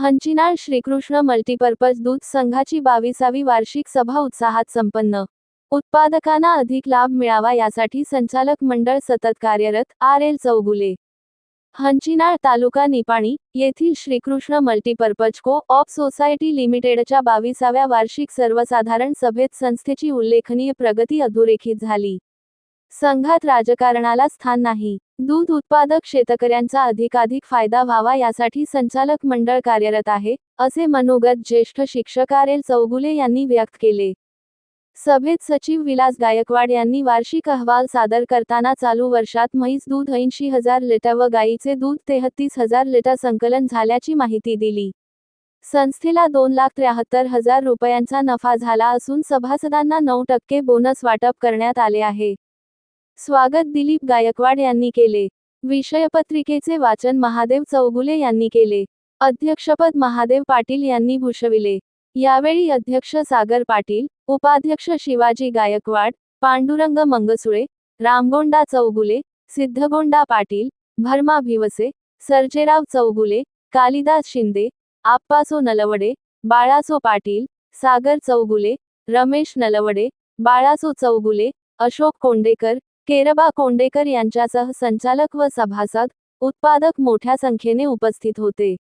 हंचिनाळ Shrikrishna multipurpose दूध संघाची बावीसावी वार्षिक सभा उत्साहात संपन्न. उत्पादकांना अधिक लाभ मिळावा यासाठी संचालक मंडळ सतत कार्यरत आर एल चौगुले. हंचिनाळ तालुका निपाणी येथील Shrikrishna multipurpose co op society लिमिटेडच्या बावीसाव्या वार्षिक सर्वसाधारण सभेत संस्थेची उल्लेखनीय प्रगती अधोरेखित झाली. संघात राजकारणाला स्थान नाही. दूध उत्पादक शेतकऱ्यांचा अधिकाधिक फायदा व्हावा यासाठी संचालक मंडळ कार्यरत आहे असे मनोगत ज्येष्ठ शिक्षक आर एल चौगुले यांनी व्यक्त केले. सभेत सचिव विलास गायकवाड यांनी वार्षिक अहवाल सादर करताना चालू वर्षात म्हैस दूध ऐंशी हजार लिटर व गायीचे दूध तेहतीस हजार लिटर संकलन झाल्याची माहिती दिली. संस्थेला दोन लाख त्र्याहत्तर हजार रुपयांचा नफा झाला असून सभासदांना नऊ टक्के बोनस वाटप करण्यात आले आहे. स्वागत दिलीप गायकवाड यांनी केले. विषयपत्रिकेचे वाचन महादेव चौगुले यांनी केले. अध्यक्षपद महादेव पाटील यांनी भूषविले. यावेळी अध्यक्ष सागर पाटील उपाध्यक्ष शिवाजी गायकवाड पांडुरंग मंगसुळे रामगोंडा चौगुले सिद्धगोंडा पाटील भरमा भिवसे सर्जेराव चौगुले कालिदास शिंदे आप्पासो नलवडे बाळासो पाटील सागर चौगुले रमेश नलवडे बाळासो चौगुले अशोक कोंडेकर केरबा कोंडेकर यांच्यासह संचालक व सभासद उत्पादक मोठ्या संख्येने उपस्थित होते.